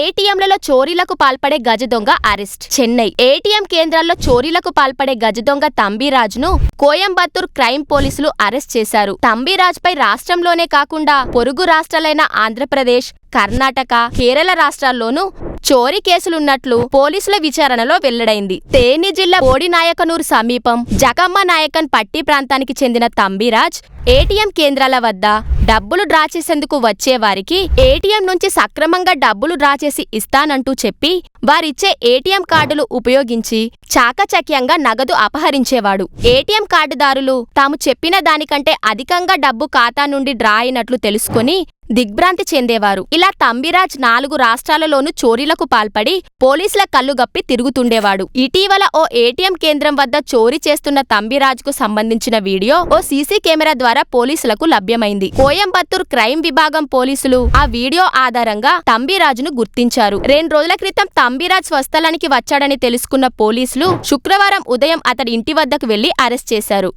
ఏటీఎంలలో చోరీలకు పాల్పడే గజ దొంగ అరెస్ట్. చెన్నై ఏటీఎం కేంద్రాల్లో చోరీలకు పాల్పడే గజ దొంగ తంబిరాజ్ను కోయంబత్తూర్ క్రైమ్ పోలీసులు అరెస్ట్ చేశారు. తంబిరాజ్ పై రాష్ట్రంలోనే కాకుండా పొరుగు రాష్ట్రాలైన ఆంధ్రప్రదేశ్ కర్ణాటక కేరళ రాష్ట్రాల్లోనూ చోరీ కేసులున్నట్లు పోలీసుల విచారణలో వెల్లడైంది. తేని జిల్లా బోడినాయకనూరు సమీపం జకమ్మ నాయకన్ పట్టి ప్రాంతానికి చెందిన తంబిరాజ్ ఏటీఎం కేంద్రాల వద్ద డబ్బులు డ్రా చేసేందుకు వచ్చే వారికి ఏటీఎం నుంచి సక్రమంగా డబ్బులు డ్రా చేసి ఇస్తానంటూ చెప్పి వారిచ్చే ఏటీఎం కార్డులు ఉపయోగించి చాకచక్యంగా నగదు అపహరించేవాడు. ఏటీఎం కార్డుదారులు తాము చెప్పిన దానికంటే అధికంగా డబ్బు ఖాతా నుండి డ్రా అయినట్లు తెలుసుకుని దిగ్భ్రాంతి చెందేవారు. ఇలా తంబిరాజ్ నాలుగు రాష్ట్రాలలోనూ చోరీలకు పాల్పడి పోలీసుల కళ్ళుగప్పి తిరుగుతుండేవాడు. ఇటీవల ఓ ఏటీఎం కేంద్రం వద్ద చోరీ చేస్తున్న తంబిరాజ్కు సంబంధించిన వీడియో ఓ సీసీ కెమెరా ద్వారా పోలీసులకు లభ్యమైంది. కోయంబత్తూర్ క్రైమ్ విభాగం పోలీసులు ఆ వీడియో ఆధారంగా తంబిరాజును గుర్తించారు. రెండు రోజుల క్రితం తంబిరాజ్ స్వస్థలానికి వచ్చాడని తెలుసుకున్న పోలీసులు శుక్రవారం ఉదయం అతడి ఇంటి వద్దకు వెళ్ళి అరెస్ట్ చేశారు.